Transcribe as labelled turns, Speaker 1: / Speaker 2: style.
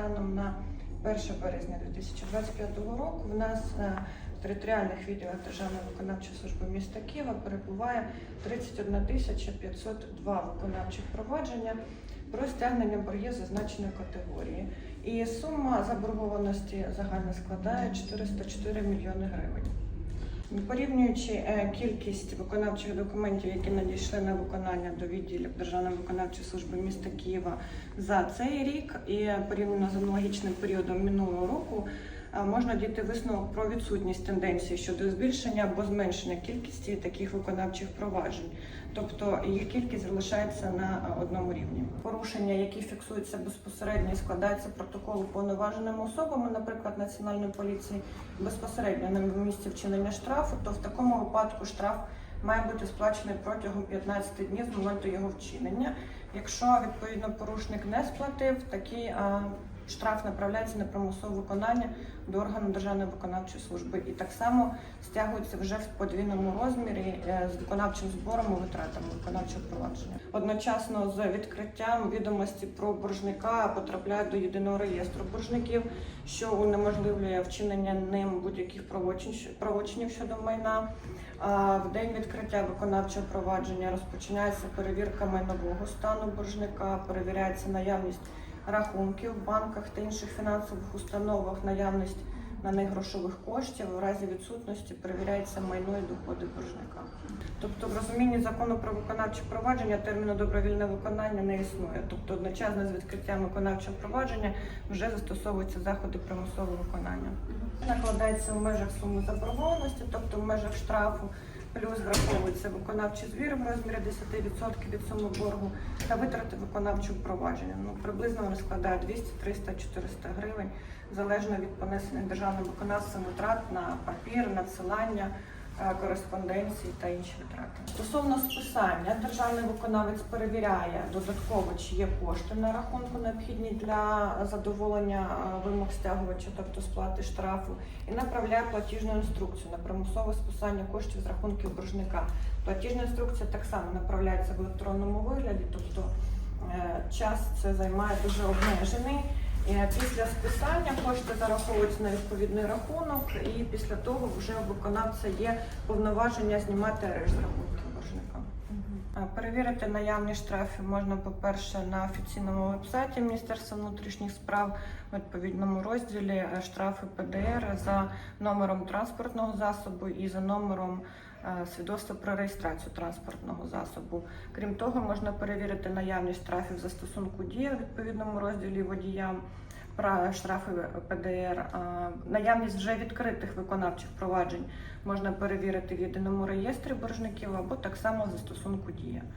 Speaker 1: станом на 1 березня 2025 року в нас е, в територіальних відділах Державної виконавчої служби міста Києва перебуває 31 тисяча 502 виконавчих провадження про стягнення боргів зазначеної категорії. І сума заборгованості загально складає 404 мільйони гривень. Порівнюючи е, кількість виконавчих документів, які надійшли на виконання до відділів Державної виконавчої служби міста Києва за цей рік, і порівняно з аналогічним періодом минулого року, можна дійти висновок про відсутність тенденції щодо збільшення або зменшення кількості таких виконавчих проваджень, тобто їх кількість залишається на е, одному рівні. Порушення, які фіксуються безпосередньо, і складається протокол уповноваженими особами, наприклад, національної поліції, безпосередньо на місці вчинення штрафу, то в такому випадку штраф має бути сплачений протягом 15 днів з моменту його вчинення. Якщо відповідно порушник не сплатив, такий а, штраф направляється на примусове виконання до органу державної виконавчої служби і так само стягується вже в подвійному розмірі е, з виконавчим збором і витратами виконавчого провадження. Одночасно з відкриттям відомості про боржника потрапляють до єдиного реєстру боржників, що унеможливлює вчинення ним будь-яких правочин- правочинів щодо майна. А В день відкриття виконавчого провадження розпочинається перевірка майнового стану боржника, перевіряється наявність рахунків в банках та інших фінансових установах, наявність на них грошових коштів. В разі відсутності перевіряється майно і доходи боржника. Тобто, в розумінні закону про виконавче провадження терміну добровільне виконання не існує. Тобто, одночасно з відкриттям виконавчого провадження вже застосовуються заходи примусового виконання. Накладається в межах суми заборгованості, тобто в межах штрафу, плюс враховується виконавчий збір в розмірі 10% від суми боргу та витрати виконавчого провадження. Ну, приблизно вони складають 200, 300, 400 гривень, залежно від понесених державним виконавцем витрат на папір, надсилання, кореспонденції та інші витрати. Стосовно списання, державний виконавець перевіряє додатково, чи є кошти на рахунку, необхідні для задоволення е, вимог стягувача, тобто сплати штрафу, і направляє платіжну інструкцію на примусове списання коштів з рахунків боржника. Платіжна інструкція так само направляється в електронному вигляді, тобто е, час це займає дуже обмежений. Е, Після списання кошти зараховуються на відповідний рахунок, і після того вже у виконавця є повноваження знімати арешт з рахунків боржника. Е, Перевірити наявність штрафів можна, по-перше, на офіційному вебсайті Міністерства внутрішніх справ у відповідному розділі е, штрафи ПДР за номером транспортного засобу і за номером е, свідоцтва про реєстрацію транспортного засобу. Крім того, можна перевірити наявність штрафів за стосунку дія в відповідному розділі водіям. Штрафи ПДР, е, наявність вже відкритих виконавчих проваджень можна перевірити в єдиному реєстрі боржників або так само за стосунку дія.